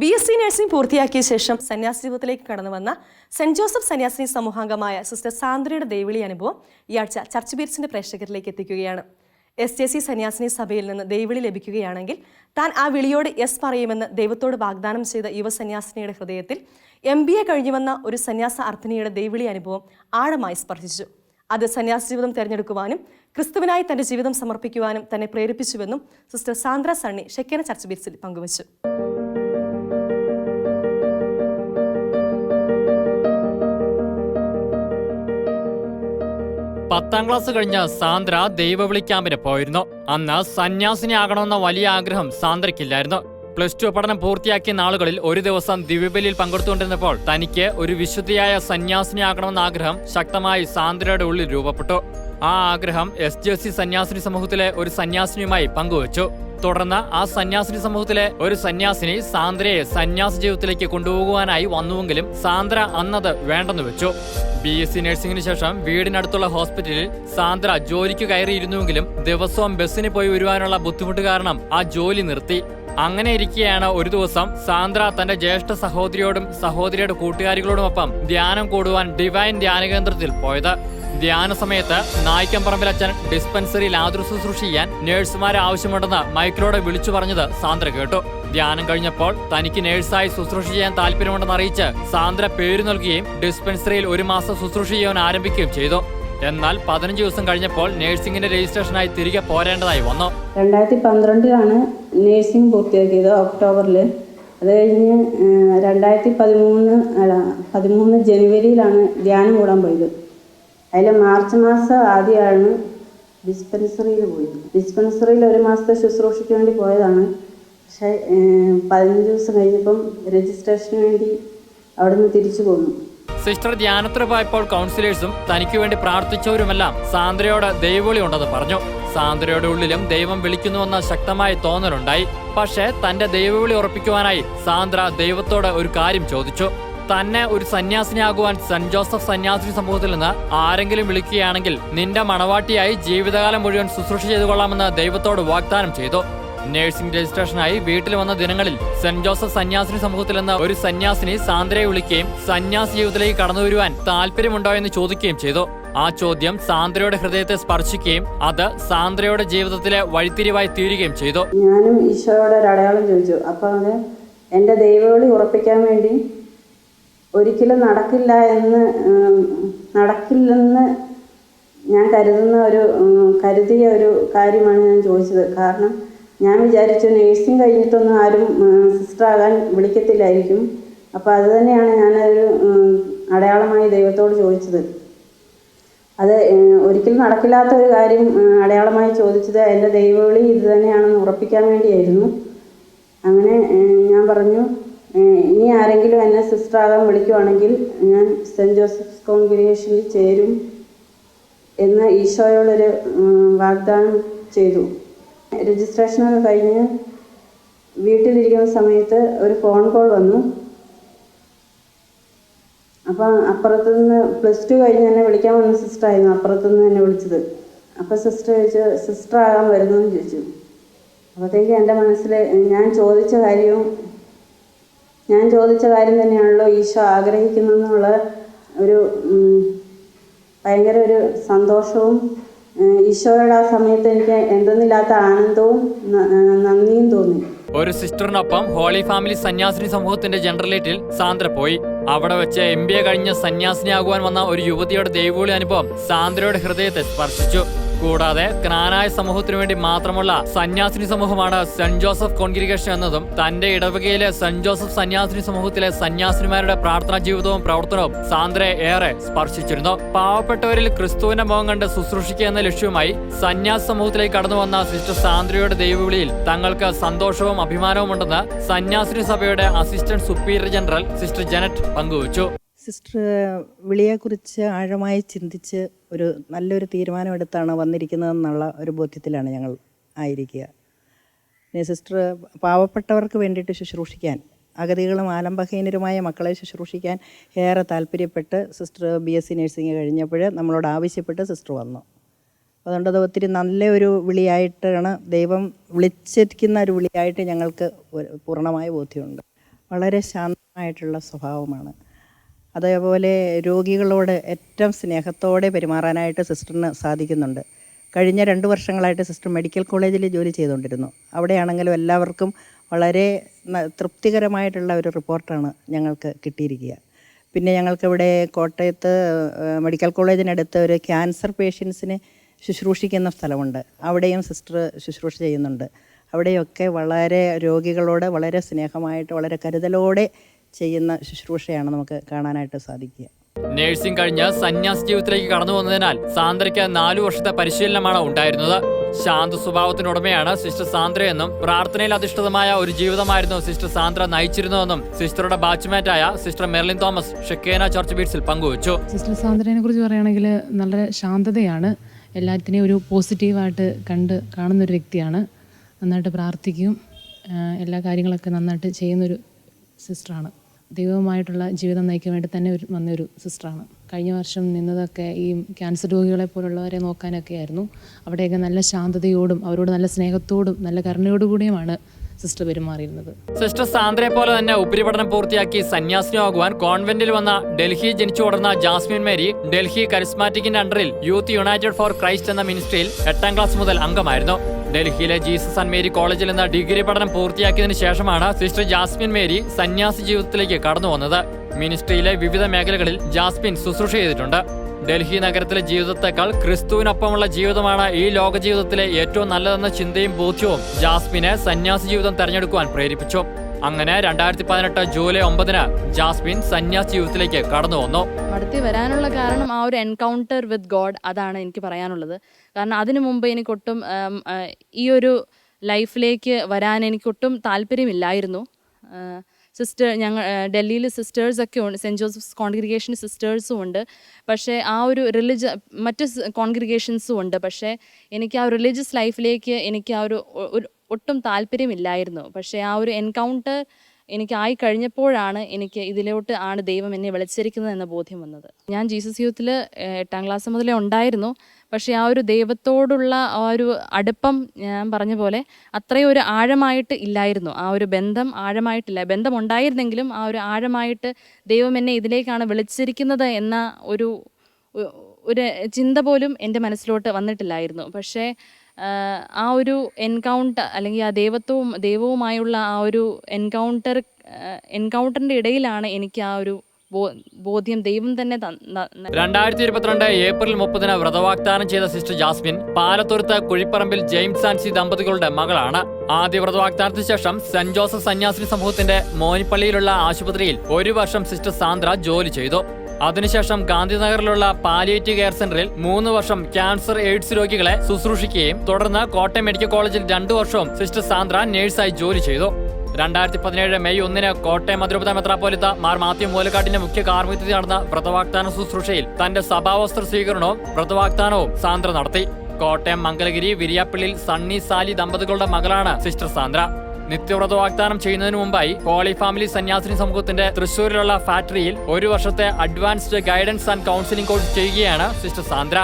B S C nursing പൂർത്തിയാക്കിയ ശേഷം സന്യാസ ജീവിതത്തിലേക്ക് കടന്നു വന്ന സെന്റ് ജോസഫ് സന്യാസിനി സമൂഹാംഗമായ സിസ്റ്റർ സാന്ദ്രയുടെ ദേവിളി അനുഭവം ഈ ചർച്ച് ബീറ്റ്സിന്റെ പ്രേക്ഷകരിലേക്ക് എത്തിക്കുകയാണ്. എസ് ജെ സി സന്യാസിനി സഭയിൽ നിന്ന് ദൈവിളി ലഭിക്കുകയാണെങ്കിൽ താൻ ആ വിളിയോട് എസ് പറയുമെന്ന് ദൈവത്തോട് വാഗ്ദാനം ചെയ്ത യുവസന്യാസിനിയുടെ ഹൃദയത്തിൽ എം ബി എ കഴിഞ്ഞു വന്ന ഒരു സന്യാസ അർത്ഥിനിയുടെ ദൈവിളി അനുഭവം ആഴമായി സ്പർശിച്ചു. അത് സന്യാസ ജീവിതം തിരഞ്ഞെടുക്കുവാനും ക്രിസ്തുവിനായി തന്റെ ജീവിതം സമർപ്പിക്കുവാനും തന്നെ പ്രേരിപ്പിച്ചുവെന്നും sister Sandra Sunny Shekinah church ബീറ്റ്സിൽ പങ്കുവച്ചു. പത്താം ക്ലാസ് കഴിഞ്ഞ സാന്ദ്ര ദൈവവിളി ക്യാമ്പിന് പോയിരുന്നു. അന്ന് സന്യാസിനി ആകണമെന്ന വലിയ ആഗ്രഹം സാന്ദ്രയ്ക്കില്ലായിരുന്നു. പ്ലസ് ടു പഠനം പൂർത്തിയാക്കിയ നാളുകളിൽ ഒരു ദിവസം ദിവ്യബലിയിൽ പങ്കെടുത്തുകൊണ്ടിരുന്നപ്പോൾ തനിക്ക് ഒരു വിശുദ്ധിയായ സന്യാസിനി ആകണമെന്ന ആഗ്രഹം ശക്തമായി സാന്ദ്രയുടെ ഉള്ളിൽ രൂപപ്പെട്ടു. ആ ആഗ്രഹം എസ് ജെ സി സന്യാസിനി സമൂഹത്തിലെ ഒരു സന്യാസിനിയുമായി പങ്കുവച്ചു. തുടർന്ന് ആ സന്യാസിനി സമൂഹത്തിലെ ഒരു സന്യാസിനി സാന്ദ്രയെ സന്യാസ ജീവിതത്തിലേക്ക് കൊണ്ടുപോകുവാനായി വന്നുവെങ്കിലും സാന്ദ്ര അന്നത് വേണ്ടെന്ന് വെച്ചു. ബി എസ് സി നഴ്സിംഗിന് ശേഷം വീടിനടുത്തുള്ള ഹോസ്പിറ്റലിൽ സാന്ദ്ര ജോലിക്ക് കയറിയിരുന്നുവെങ്കിലും ദിവസവും ബസ്സിന് പോയി വരുവാനുള്ള ബുദ്ധിമുട്ട് കാരണം ആ ജോലി നിർത്തി. അങ്ങനെ ഇരിക്കെയാണ് ഒരു ദിവസം സാന്ദ്ര തന്റെ ജ്യേഷ്ഠ സഹോദരിയോടും സഹോദരിയുടെ കൂട്ടുകാരികളോടുമൊപ്പം ധ്യാനം കൂടുവാൻ ഡിവൈൻ ധ്യാനകേന്ദ്രത്തിൽ പോയത്. ധ്യാന സമയത്ത് നായ്ക്കമ്പറമ്പിലച്ചൻ ഡിസ്പെൻസറിയിൽ ആതുര ശുശ്രൂഷ ചെയ്യാൻ നേഴ്സുമാരെ ആവശ്യമുണ്ടെന്ന് മൈക്കിലൂടെ വിളിച്ചു പറഞ്ഞത് സാന്ദ്ര കേട്ടു. ധ്യാനം കഴിഞ്ഞപ്പോൾ തനിക്ക് നേഴ്സായി ശുശ്രൂഷ ചെയ്യാൻ താല്പര്യമുണ്ടെന്ന് അറിയിച്ച് സാന്ദ്ര പേര് നൽകുകയും ഡിസ്പെൻസറിയിൽ ഒരു മാസം ശുശ്രൂഷ ചെയ്യാൻ ആരംഭിക്കുകയും ചെയ്തു. എന്നാൽ പതിനഞ്ച് ദിവസം കഴിഞ്ഞപ്പോൾ നേഴ്സിംഗിന്റെ രജിസ്ട്രേഷനായി തിരികെ പോരേണ്ടതായി വന്നു. രണ്ടായിരത്തി പന്ത്രണ്ടിലാണ് നേഴ്സിംഗ് പൂർത്തിയാക്കിയത് ഒക്ടോബറിൽ അത് കഴിഞ്ഞ് രണ്ടായിരത്തി പതിമൂന്ന് പതിമൂന്ന് ജനുവരിയിലാണ് ധ്യാനം കൂടാൻ പോയത്. അതിൽ മാർച്ച് മാസം ആദ്യമാണ് ഡിസ്പെൻസറിയിൽ പോയത്. ഡിസ്പെൻസറിയിൽ ഒരു മാസത്തെ ശുശ്രൂഷയ്ക്ക് വേണ്ടി പോയതാണ്. പക്ഷേ പതിനഞ്ച് ദിവസം കഴിഞ്ഞപ്പം രജിസ്ട്രേഷന് വേണ്ടി അവിടെ നിന്ന് തിരിച്ചു പോന്നു. സിസ്റ്റർ ധ്യാനത്തിന് പോയപ്പോൾ കൗൺസിലേഴ്സും തനിക്ക് വേണ്ടി പ്രാർത്ഥിച്ചവരുമെല്ലാം സാന്ദ്രയോട് ദൈവവിളി ഉണ്ടെന്ന് പറഞ്ഞു. സാന്ദ്രയുടെ ഉള്ളിലും ദൈവം വിളിക്കുന്നുവെന്ന ശക്തമായ തോന്നലുണ്ടായി. പക്ഷേ തന്റെ ദൈവവിളി ഉറപ്പിക്കുവാനായി സാന്ദ്ര ദൈവത്തോട് ഒരു കാര്യം ചോദിച്ചു. തന്നെ ഒരു സന്യാസിനിയാകുവാൻ സെന്റ് ജോസഫ് സന്യാസിനി സമൂഹത്തിൽ നിന്ന് ആരെങ്കിലും വിളിക്കുകയാണെങ്കിൽ നിന്റെ മണവാട്ടിയായി ജീവിതകാലം മുഴുവൻ ശുശ്രൂഷ ചെയ്തു കൊള്ളാമെന്ന് ദൈവത്തോട് വാഗ്ദാനം ചെയ്തു. നഴ്സിംഗ് രജിസ്ട്രേഷനായി വീട്ടിൽ വന്ന ദിനങ്ങളിൽ സെന്റ് ജോസഫ് സന്യാസിനി സമൂഹത്തിൽ നിന്ന് ഒരു സന്യാസിനി സാന്ദ്രയെ വിളിക്കുകയും സന്യാസി ജീവിതത്തിലേക്ക് കടന്നു വരുവാൻ താല്പര്യമുണ്ടോ എന്ന് ചോദിക്കുകയും ചെയ്തു. ആ ചോദ്യം സാന്ദ്രയുടെ ഹൃദയത്തെ സ്പർശിക്കുകയും അത് സാന്ദ്രയുടെ ജീവിതത്തിലെ വഴിത്തിരിവായി തീരുകയും ചെയ്തു. ഞാനും ഈശോയുടെ ഒരു അടയാളം ചോദിച്ചു. അപ്പൊ അത് എന്റെ ദൈവവിളി ഉറപ്പിക്കാൻ വേണ്ടി ഒരിക്കലും നടക്കില്ല എന്ന് നടക്കില്ലെന്ന് ഞാൻ കരുതുന്ന ഒരു കരുതിയ ഒരു കാര്യമാണ് ഞാൻ ചോദിച്ചത്. കാരണം ഞാൻ വിചാരിച്ചു നേഴ്സിംഗ് കഴിഞ്ഞിട്ടൊന്നും ആരും സിസ്റ്റർ ആകാൻ വിളിക്കത്തില്ലായിരിക്കും. അപ്പോൾ അത് തന്നെയാണ് ഞാനൊരു അടയാളമായി ദൈവത്തോട് ചോദിച്ചത്. അത് ഒരിക്കലും നടക്കില്ലാത്ത ഒരു കാര്യം അടയാളമായി ചോദിച്ചത് എന്റെ ദൈവവിളി ഇത് തന്നെയാണെന്ന് ഉറപ്പിക്കാൻ വേണ്ടിയായിരുന്നു. അങ്ങനെ ഞാൻ പറഞ്ഞു ഇനി ആരെങ്കിലും എന്നെ സിസ്റ്റർ ആകാൻ വിളിക്കുവാണെങ്കിൽ ഞാൻ സെന്റ് ജോസഫ്സ് കോൺഗ്രിഗേഷനിൽ ചേരും എന്ന് ഈശോയോടൊരു വാഗ്ദാനം ചെയ്തു. രജിസ്ട്രേഷനൊക്കെ കഴിഞ്ഞ് വീട്ടിലിരിക്കുന്ന സമയത്ത് ഒരു ഫോൺ കോൾ വന്നു. അപ്പം അപ്പുറത്തു നിന്ന് പ്ലസ് ടു കഴിഞ്ഞ് എന്നെ വിളിക്കാൻ വന്ന സിസ്റ്ററായിരുന്നു അപ്പുറത്തു നിന്ന് എന്നെ വിളിച്ചത്. അപ്പോൾ സിസ്റ്റർ ചോദിച്ചു സിസ്റ്റർ ആകാൻ വരുന്നു എന്ന് ചോദിച്ചു. അപ്പോഴത്തേക്ക് എന്റെ മനസ്സിൽ ഞാൻ ചോദിച്ച കാര്യവും ഞാൻ ചോദിച്ച കാര്യം തന്നെയാണല്ലോ ഈശോ ആഗ്രഹിക്കുന്നതെന്നുള്ള ഒരു ഭയങ്കര ഒരു സന്തോഷവും ഈശോയുടെ ആ സമയത്ത് എനിക്ക് എന്തെന്നില്ലാത്ത ആനന്ദവും നന്ദിയും തോന്നി. ഒരു സിസ്റ്ററിനൊപ്പം ഹോളി ഫാമിലി സന്യാസിനി സമൂഹത്തിന്റെ ജനറലേറ്റിൽ സാന്ദ്ര പോയി. അവിടെ വെച്ച് എം ബി എ കഴിഞ്ഞ് വന്ന ഒരു യുവതിയുടെ ദൈവവിളി അനുഭവം സാന്ദ്രയുടെ ഹൃദയത്തെ സ്പർശിച്ചു. കൂടാതെ ജ്ഞാനായ സമൂഹത്തിനു വേണ്ടി മാത്രമുള്ള സന്യാസിനി സമൂഹമാണ് സെന്റ് ജോസഫ് കോൺഗ്രിഗേഷൻ എന്നതും തന്റെ ഇടവകയിലെ സെന്റ് ജോസഫ് സന്യാസിനി സമൂഹത്തിലെ സന്യാസിനിമാരുടെ പ്രാർത്ഥനാ ജീവിതവും പ്രവർത്തനവും സാന്ദ്രയെ ഏറെ സ്പർശിച്ചിരുന്നു. പാവപ്പെട്ടവരിൽ ക്രിസ്തുവിന്റെ മുഖം കണ്ട് ശുശ്രൂഷിക്കുക എന്ന ലക്ഷ്യവുമായി സന്യാസ സമൂഹത്തിലേക്ക് കടന്നു വന്ന സിസ്റ്റർ സാന്ദ്രയുടെ ദൈവവിളിയിൽ തങ്ങൾക്ക് സന്തോഷവും അഭിമാനവും ഉണ്ടെന്ന് സന്യാസിനി സഭയുടെ assistant superior general sister Janet പങ്കുവച്ചു. സിസ്റ്റർ വിളിയെക്കുറിച്ച് ആഴമായി ചിന്തിച്ച് ഒരു നല്ലൊരു തീരുമാനമെടുത്താണ് വന്നിരിക്കുന്നതെന്നുള്ള ഒരു ബോധ്യത്തിലാണ് ഞങ്ങൾ ആയിരിക്കുക. പിന്നെ സിസ്റ്റർ പാവപ്പെട്ടവർക്ക് വേണ്ടിയിട്ട് ശുശ്രൂഷിക്കാൻ അഗതികളും ആലംബഹീനരുമായ മക്കളെ ശുശ്രൂഷിക്കാൻ ഏറെ താല്പര്യപ്പെട്ട് sister B S C nursing കഴിഞ്ഞപ്പോൾ നമ്മളോട് ആവശ്യപ്പെട്ട് സിസ്റ്റർ വന്നു. അതുകൊണ്ട് അത് ഒത്തിരി നല്ലൊരു വിളിയായിട്ടാണ് ദൈവം വിളിച്ചിരിക്കുന്ന ഒരു വിളിയായിട്ട് ഞങ്ങൾക്ക് പൂർണമായ ബോധ്യമുണ്ട്. വളരെ ശാന്തമായിട്ടുള്ള സ്വഭാവമാണ്. അതേപോലെ രോഗികളോട് ഏറ്റവും സ്നേഹത്തോടെ പെരുമാറാനായിട്ട് സിസ്റ്ററിന് സാധിക്കുന്നുണ്ട്. കഴിഞ്ഞ രണ്ട് വർഷങ്ങളായിട്ട് സിസ്റ്റർ മെഡിക്കൽ കോളേജിൽ ജോലി ചെയ്തുകൊണ്ടിരുന്നു. അവിടെയാണെങ്കിലും എല്ലാവർക്കും വളരെ തൃപ്തികരമായിട്ടുള്ള ഒരു റിപ്പോർട്ടാണ് ഞങ്ങൾക്ക് കിട്ടിയിരിക്കുക. പിന്നെ ഞങ്ങൾക്കിവിടെ കോട്ടയത്ത് മെഡിക്കൽ കോളേജിനടുത്ത് ഒരു ക്യാൻസർ പേഷ്യൻസിനെ ശുശ്രൂഷിക്കുന്ന സ്ഥലമുണ്ട്. അവിടെയും സിസ്റ്റർ ശുശ്രൂഷ ചെയ്യുന്നുണ്ട്. അവിടെയൊക്കെ വളരെ രോഗികളോട് വളരെ സ്നേഹമായിട്ട് വളരെ കരുതലോടെ ചെയ്യുന്ന ശുശ്രൂഷയാണ് നമുക്ക് കാണാനായിട്ട് സാധിക്കുക. നഴ്സിംഗ് കഴിഞ്ഞ് സന്യാസ ജീവിതത്തിലേക്ക് കടന്നു വന്നതിനാൽ സാന്ദ്രയ്ക്ക് നാലു വർഷത്തെ പരിശീലനമാണ് ഉണ്ടായിരുന്നത്. ശാന്ത സ്വഭാവത്തിനുടമയാണ് സിസ്റ്റർ സാന്ദ്രയെന്നും പ്രാർത്ഥനയിൽ അധിഷ്ഠിതമായ ഒരു ജീവിതമായിരുന്നു സിസ്റ്റർ സാന്ദ്ര നയിച്ചിരുന്നതെന്നും സിസ്റ്ററുടെ ബാച്ച്മേറ്റായ sister Merlin Thomas Shekinah church ബീറ്റ്സിൽ പങ്കുവച്ചു. സിസ്റ്റർ സാന്ദ്രനെ കുറിച്ച് പറയുകയാണെങ്കിൽ നല്ല ശാന്തതയാണ്. എല്ലാത്തിനെയും ഒരു പോസിറ്റീവായിട്ട് കണ്ട് കാണുന്ന ഒരു വ്യക്തിയാണ്. നന്നായിട്ട് പ്രാർത്ഥിക്കും എല്ലാ കാര്യങ്ങളൊക്കെ നന്നായിട്ട് ചെയ്യുന്നൊരു സിസ്റ്ററാണ്. ദൈവവുമായിട്ടുള്ള ജീവിതം നയിക്കാൻ വേണ്ടി തന്നെ ഒരു വന്നൊരു സിസ്റ്ററാണ്. കഴിഞ്ഞ വർഷം നിന്നതൊക്കെ ഈ ക്യാൻസർ രോഗികളെ പോലുള്ളവരെ നോക്കാനൊക്കെ ആയിരുന്നു അവിടെയൊക്കെ നല്ല ശാന്തതയോടും അവരോട് നല്ല സ്നേഹത്തോടും നല്ല കരുണയോടുകൂടിയുമാണ് സിസ്റ്റർ പെരുമാറിയിരുന്നത്. സിസ്റ്റർ സാന്ദ്രയെ പോലെ തന്നെ ഉപരിപഠനം പൂർത്തിയാക്കി സന്യാസിനിയാകുവാൻ കോൺവെന്റിൽ വന്ന ഡൽഹി ജനിച്ചു വളർന്ന ജാസ്മിൻ മേരി ഡൽഹി കരിസ്മാറ്റിക്കിന്റെ അണ്ടറിൽ യൂത്ത് യുണൈറ്റഡ് ഫോർ ക്രൈസ്റ്റ് എന്ന മിനിസ്ട്രിയിൽ എട്ടാം ക്ലാസ് മുതൽ അംഗമായിരുന്നു. ഡൽഹിയിലെ ജീസസ് ആൻഡ് മേരി കോളേജിൽ നിന്ന് ഡിഗ്രി പഠനം പൂർത്തിയാക്കിയതിനു ശേഷമാണ് സിസ്റ്റർ ജാസ്മിൻ മേരി സന്യാസി ജീവിതത്തിലേക്ക് കടന്നു വന്നത്. മിനിസ്ട്രിയിലെ വിവിധ മേഖലകളിൽ ജാസ്മിൻ ശുശ്രൂഷ ചെയ്തിട്ടുണ്ട്. ഡൽഹി നഗരത്തിലെ ജീവിതത്തെക്കാൾ ക്രിസ്തുവിനൊപ്പമുള്ള ജീവിതമാണ് ഈ ലോക ജീവിതത്തിലെ ഏറ്റവും നല്ലതെന്ന ചിന്തയും ബോധ്യവും ജാസ്മിനെ സന്യാസി ജീവിതം തെരഞ്ഞെടുക്കുവാൻ പ്രേരിപ്പിച്ചു. അങ്ങനെ രണ്ടായിരത്തി പതിനെട്ട് ജൂലൈ ഒമ്പതിന് ജാസ്മിൻ സന്യാസി ജീവിതത്തിലേക്ക് കടന്നു വന്നു. അടുത്ത് വരാനുള്ള കാരണം ആ ഒരു എൻകൗണ്ടർ വിത്ത് ഗോഡ് അതാണ് എനിക്ക് പറയാനുള്ളത്. കാരണം അതിനു മുമ്പ് എനിക്കൊട്ടും ഈ ഒരു ലൈഫിലേക്ക് വരാൻ എനിക്കൊട്ടും താല്പര്യമില്ലായിരുന്നു. സിസ്റ്റർ ഞങ്ങൾ ഡൽഹിയിൽ സിസ്റ്റേഴ്സൊക്കെ ഉണ്ട്. സെന്റ് ജോസഫ്സ് കോൺഗ്രിഗേഷൻ സിസ്റ്റേഴ്സും ഉണ്ട്. പക്ഷേ ആ ഒരു റിലിജ മറ്റ് കോൺഗ്രിഗേഷൻസും ഉണ്ട്. പക്ഷേ എനിക്ക് ആ റിലീജിയസ് ലൈഫിലേക്ക് എനിക്ക് ആ ഒരു ഒട്ടും താല്പര്യമില്ലായിരുന്നു. പക്ഷേ ആ ഒരു എൻകൗണ്ടർ എനിക്കായി കഴിഞ്ഞപ്പോഴാണ് എനിക്ക് ഇതിലോട്ട് ആണ് ദൈവം എന്നെ വിളിച്ചിരിക്കുന്നത് എന്ന ബോധ്യം വന്നത്. ഞാൻ ജീസസ് യൂത്തിൽ എട്ടാം ക്ലാസ് മുതലേ ഉണ്ടായിരുന്നു. പക്ഷേ ആ ഒരു ദൈവത്തോടുള്ള ആ ഒരു അടുപ്പം ഞാൻ പറഞ്ഞ പോലെ അത്രയും ഒരു ആഴമായിട്ട് ഇല്ലായിരുന്നു. ആ ഒരു ബന്ധം ആഴമായിട്ടില്ല. ബന്ധം ഉണ്ടായിരുന്നെങ്കിലും ആ ഒരു ആഴമായിട്ട് ദൈവം എന്നെ ഇതിലേക്കാണ് വിളിച്ചിരിക്കുന്നത് എന്ന ഒരു ഒരു ചിന്ത പോലും എന്റെ മനസ്സിലോട്ട് വന്നിട്ടില്ലായിരുന്നു. പക്ഷേ ആ ഒരു എൻകൗണ്ടർ അല്ലെങ്കിൽ ആ ദൈവത്വവും ദൈവവുമായുള്ള ആ ഒരു എൻകൗണ്ടർ എൻകൗണ്ടറിന്റെ ഇടയിലാണ് എനിക്ക് ആ ഒരു ബോധ്യം ദൈവം തന്നെ രണ്ടായിരത്തി ഇരുപത്തിരണ്ട് ഏപ്രിൽ മുപ്പതിന് വ്രതവാഗ്ദാനം ചെയ്ത sister Jasmine Palathuruthu Kuzhipparambil James Ancy ദമ്പതികളുടെ മകളാണ്. ആദ്യ വ്രതവാഗ്ദാനത്തിന് ശേഷം സെന്റ് ജോസഫ് സന്യാസിനി സമൂഹത്തിന്റെ മോനിപ്പള്ളിയിലുള്ള ആശുപത്രിയിൽ ഒരു വർഷം സിസ്റ്റർ സാന്ദ്ര ജോലി ചെയ്തു. അതിനുശേഷം ഗാന്ധിനഗറിലുള്ള പാലിയേറ്റീവ് കെയർ സെന്ററിൽ മൂന്ന് വർഷം ക്യാൻസർ എയ്ഡ്സ് രോഗികളെ ശുശ്രൂഷിക്കുകയും തുടർന്ന് കോട്ടയം മെഡിക്കൽ കോളേജിൽ രണ്ടു വർഷവും സിസ്റ്റർ സാന്ദ്ര നഴ്സായി ജോലി ചെയ്തു. രണ്ടായിരത്തി പതിനേഴ് മെയ് ഒന്നിന് കോട്ടയം അതിരൂപത മെത്രാപ്പോലിത്ത മാർ മാത്യു മൂലക്കാട്ടിന്റെ മുഖ്യ കാർമ്മികത്തിൽ നടന്ന വ്രതവാഗ്ദാന ശുശ്രൂഷയിൽ തന്റെ സഭാവസ്ത്ര സ്വീകരണവും വ്രതവാഗ്ദാനവും സാന്ദ്ര നടത്തി. കോട്ടയം മംഗലഗിരി വിരിയാപ്പള്ളിയിൽ സണ്ണി സാലി ദമ്പതികളുടെ മകളാണ് സിസ്റ്റർ സാന്ദ്ര. നിത്യവ്രത വാഗ്ദാനം ചെയ്യുന്നതിന് മുമ്പായി ഹോളി ഫാമിലി സന്യാസിനി സമൂഹത്തിന്റെ തൃശൂരിലുള്ള ഫാക്ടറിയിൽ ഒരു വർഷത്തെ advanced guidance and counselling course ചെയ്യുകയാണ് സിസ്റ്റർ സാന്ദ്ര.